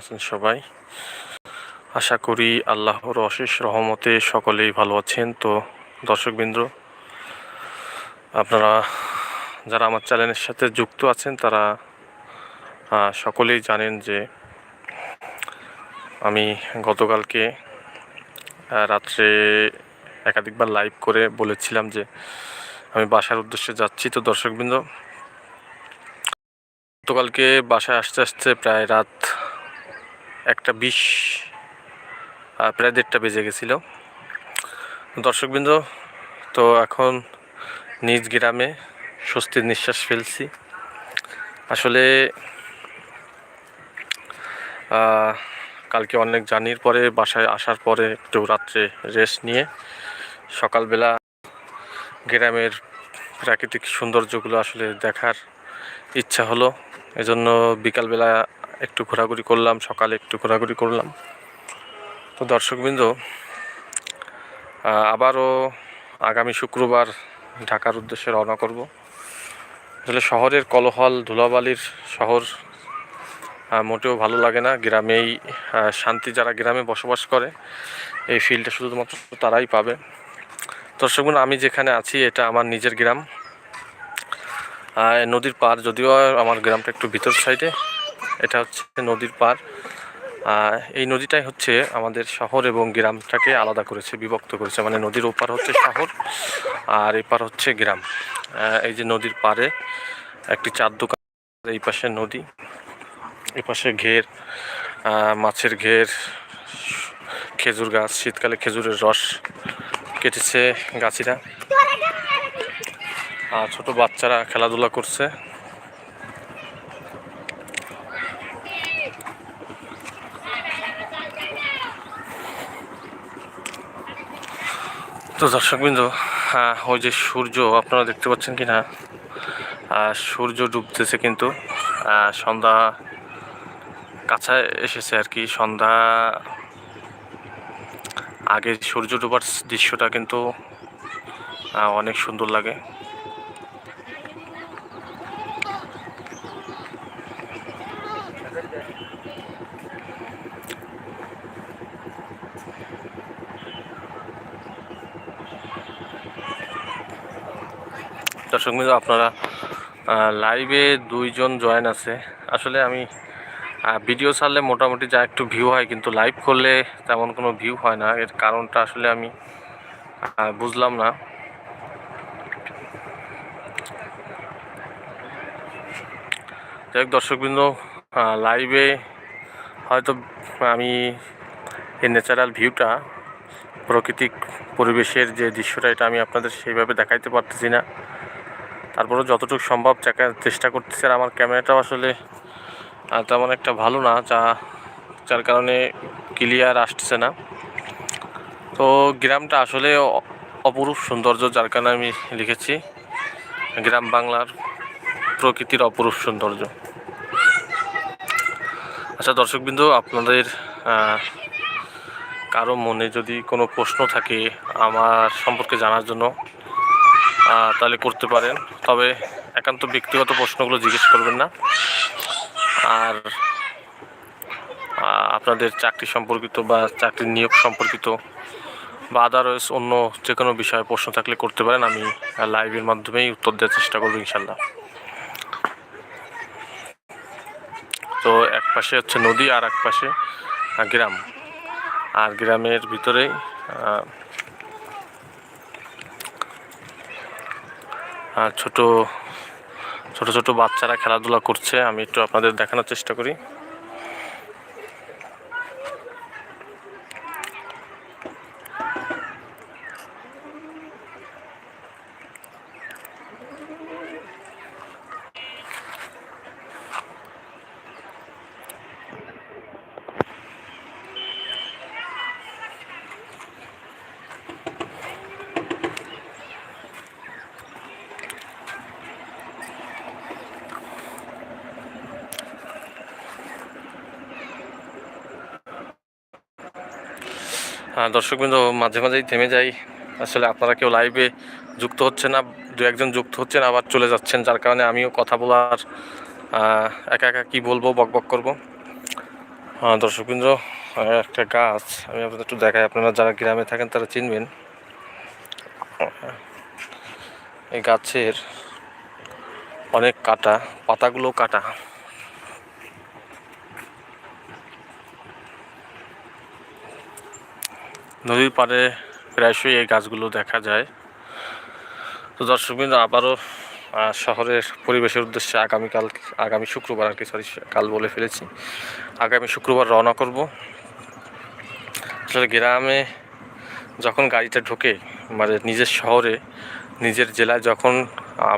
আছেন সবাই। আশা করি আল্লাহর অশেষ রহমতে সকলেই ভালো আছেন। তো দর্শকবৃন্দ, আপনারা যারা আমার চ্যানেলের সাথে যুক্ত আছেন, তারা সকলেই জানেন যে আমি গতকালকে রাত্রে একাধিকবার লাইভ করে বলেছিলাম যে আমি বাসার উদ্দেশ্যে যাচ্ছি। তো দর্শকবৃন্দ, গতকালকে বাসায় আসতে আসতে প্রায় রাত একটা আহ, প্রায় দেড়টা বেজে গেছিল। দর্শকবৃন্দ তো এখন নিজ গ্রামে স্বস্তির নিঃশ্বাস ফেলছি। আসলে কালকে অনেক জার্নির পরে বাসায় আসার পরে একটু রাত্রে রেস্ট নিয়ে সকালবেলা গ্রামের প্রাকৃতিক সৌন্দর্যগুলো আসলে দেখার ইচ্ছা হলো। এজন্য বিকালবেলা একটু ঘোরাঘুরি করলাম, সকালে একটু ঘোরাঘুরি করলাম। তো দর্শকবৃন্দ আবারও আগামী শুক্রবার ঢাকার উদ্দেশ্যে রওনা করব। আসলে শহরের কলহল, ধুলাবালির শহর মোটেও ভালো লাগে না। গ্রামেই শান্তি যারা গ্রামে বসবাস করে, এই ফিল্ডটা শুধুমাত্র তারাই পাবে। দর্শকবৃন্দ, আমি যেখানে আছি, এটা আমার নিজের গ্রাম। নদীর পার যদিও আমার গ্রামটা একটু ভিতর সাইডে। এটা হচ্ছে নদীর পার। এই নদীটাই হচ্ছে আমাদের শহর এবং গ্রামটাকে আলাদা করেছে, বিভক্ত করেছে। মানে নদীর ওপার হচ্ছে শহর আর এপার হচ্ছে গ্রাম। এই যে নদীর পারে একটি চার দোকান, এই পাশে নদী, এই পাশে ঘের মাছের ঘের, খেজুর গাছ, শীতকালে খেজুরের রস কেটেছে গাছিরা। আর ছোট বাচ্চারা খেলাধুলা করছে। তো দর্শকবৃন্দ হ্যাঁ ওই যে সূর্য, আপনারা দেখতে পাচ্ছেন কি না সূর্য ডুবতেছে কিন্তু। সন্ধ্যা কাছায় এসেছে আর কি। সন্ধ্যা আগে সূর্য ডুবার দৃশ্যটা কিন্তু অনেক সুন্দর লাগে। দর্শক বন্ধু আপনারা লাইভে দুইজন জয়েন আছে। আসলে আমি ভিডিও ছাড়লে মোটামুটি যা একটু ভিউ হয়, কিন্তু লাইভ করলে তেমন কোনো ভিউ হয় না। এর কারণটা আসলে আমি বুঝলাম না। যাই হোক দর্শকবৃন্দ লাইভে হয়তো আমি এই ন্যাচারাল ভিউটা প্রাকৃতিক পরিবেশের যে দৃশ্যটা, এটা আমি আপনাদের সেইভাবে দেখাইতে পারতেছি না। তারপরেও যতটুকু সম্ভব চেষ্টা করতেছি আর আমার ক্যামেরাটাও আসলে তেমন একটা ভালো না, যা যার কারণে ক্লিয়ার আসছে না। তো গ্রামটা আসলে অপরূপ সৌন্দর্য যার কারণে আমি লিখেছি, গ্রাম বাংলার প্রকৃতির অপরূপ সৌন্দর্য। আচ্ছা দর্শকবৃন্দ, আপনাদের কারও মনে যদি কোনো প্রশ্ন থাকে আমার সম্পর্কে জানার জন্য তাহলে করতে পারেন। তবে একান্ত ব্যক্তিগত প্রশ্নগুলো জিজ্ঞেস করবেন না। আর আপনাদের চাকরি সম্পর্কিত বা চাকরির নিয়োগ সম্পর্কিত বা আদারওয়াইজ অন্য যে কোনো বিষয়ে প্রশ্ন থাকলে করতে পারেন। আমি লাইভের মাধ্যমেই উত্তর দেওয়ার চেষ্টা করব ইনশাল্লাহ তো এক পাশে হচ্ছে নদী আর এক পাশে গ্রাম। আর গ্রামের ভিতরেই আহ, আর ছোট ছোট ছোট বাচ্চারা খেলাধুলা করছে আমি একটু আপনাদের দেখানোর চেষ্টা করি। দর্শকবৃন্দ, মাঝে মাঝেই থেমে যাই। আসলে আপনারা কেউ লাইভে যুক্ত হচ্ছে না, দু একজন যুক্ত হচ্ছেন, আবার চলে যাচ্ছেন, যার কারণে আমিও কথা বলার একা একা কী বলব বক বক করব দর্শকবৃন্দ একটা গাছ, আমি আপনাদের একটু দেখাই, আপনারা যারা গ্রামে থাকেন তারা চিনবেন। এই গাছের অনেক কাটা, পাতাগুলো কাটা। নদীর পাড়ে প্রায়শই এই গাছগুলো দেখা যায়। তো দর্শকবৃন্দ, আবারও শহরের পরিবেশের উদ্দেশ্যে আগামীকাল, আগামী শুক্রবার, আর কি সরি কাল বলে ফেলেছি। আগামী শুক্রবার রওনা করব। আসলে গ্রামে যখন গাড়িটা ঢোকে মানে নিজের শহরে, নিজের জেলায় যখন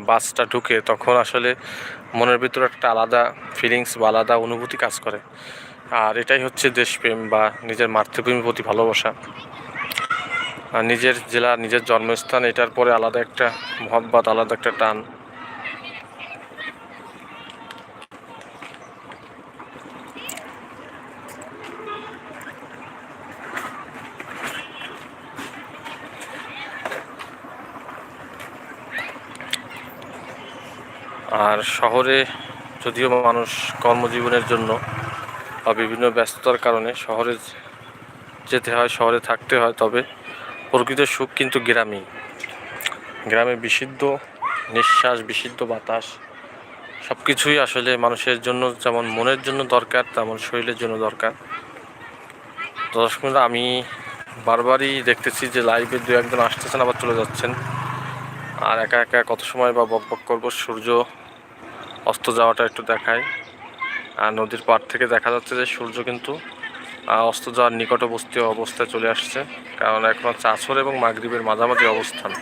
বাসটা ঢুকে, তখন আসলে মনের ভিতরে একটা আলাদা ফিলিংস বা আলাদা অনুভূতি কাজ করে। আর এটাই হচ্ছে দেশপ্রেম বা নিজের মাতৃভূমির প্রতি ভালোবাসা। আর নিজের জেলা, নিজের জন্মস্থান, এটার পরে আলাদা একটা মহব্বত, আলাদা একটা টান। আর শহরে যদিও মানুষ কর্মজীবনের জন্য বা বিভিন্ন ব্যস্ততার কারণে শহরে যেতে হয়, শহরে থাকতে হয়, তবে প্রকৃত সুখ কিন্তু গ্রামেই গ্রামে বিশুদ্ধ, নিঃশ্বাস, বিশুদ্ধ বাতাস সব কিছুই আসলে মানুষের জন্য যেমন মনের জন্য দরকার, তেমন শরীরের জন্য দরকার। দর্শক আমি বারবারই দেখতেছি যে লাইভে দু একজন আসতেছেন, আবার চলে যাচ্ছেন। আর একা একা কত সময় বা বক বক করব, সূর্য অস্ত যাওয়াটা একটু দেখায়। আর নদীর পাড় থেকে দেখা যাচ্ছে যে সূর্য কিন্তু অস্ত যাওয়ার নিকটবর্তী অবস্থায় চলে আসছে। কারণ এখন হচ্ছে আসর এবং মাগরিবের মাঝামাঝি অবস্থান।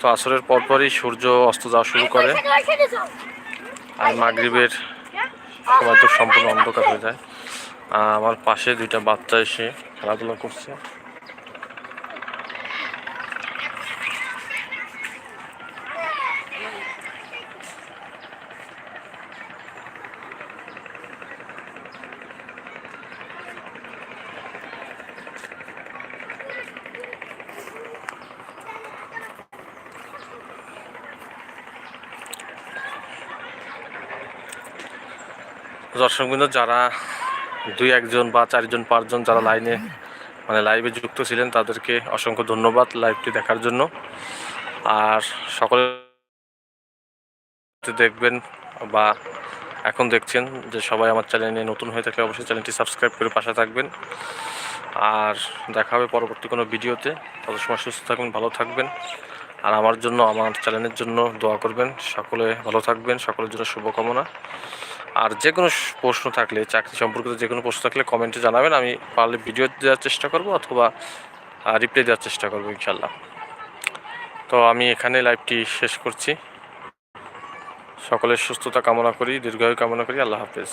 তো আসরের পরপরই সূর্য অস্ত যাওয়া শুরু করে আর মাগরিবের সময় তো সম্পূর্ণ অন্ধকার হয়ে যায়। আমার পাশে দুইটা বাচ্চা এসে খেলাধুলা করছে। দর্শকবৃন্দ, যারা দুই একজন বা চারজন, পাঁচজন যারা লাইনে মানে লাইভে যুক্ত ছিলেন, তাদেরকে অসংখ্য ধন্যবাদ লাইভটি দেখার জন্য। আর সকলে দেখবেন বা এখন দেখছেন যে সবাই আমার চ্যানেলে নতুন হয়ে থাকলে অবশ্যই চ্যানেলটি সাবস্ক্রাইব করে পাশে থাকবেন। আর দেখা হবে পরবর্তী কোনো ভিডিওতে। তত সময় সুস্থ থাকবেন ভালো থাকবেন। আর আমার জন্য, আমার চ্যানেলের জন্য দোয়া করবেন। সকলে ভালো থাকবেন, সকলের জন্য শুভকামনা। আর যে কোনো প্রশ্ন থাকলে, চাকরি সম্পর্কিত যে কোনো প্রশ্ন থাকলে কমেন্টে জানাবেন। আমি পারলে ভিডিও দেওয়ার চেষ্টা করব অথবা রিপ্লাই দেওয়ার চেষ্টা করব ইনশাল্লাহ তো আমি এখানে লাইভটি শেষ করছি। সকলের সুস্থতা কামনা করি, দীর্ঘায়ু কামনা করি। আল্লাহ হাফেজ।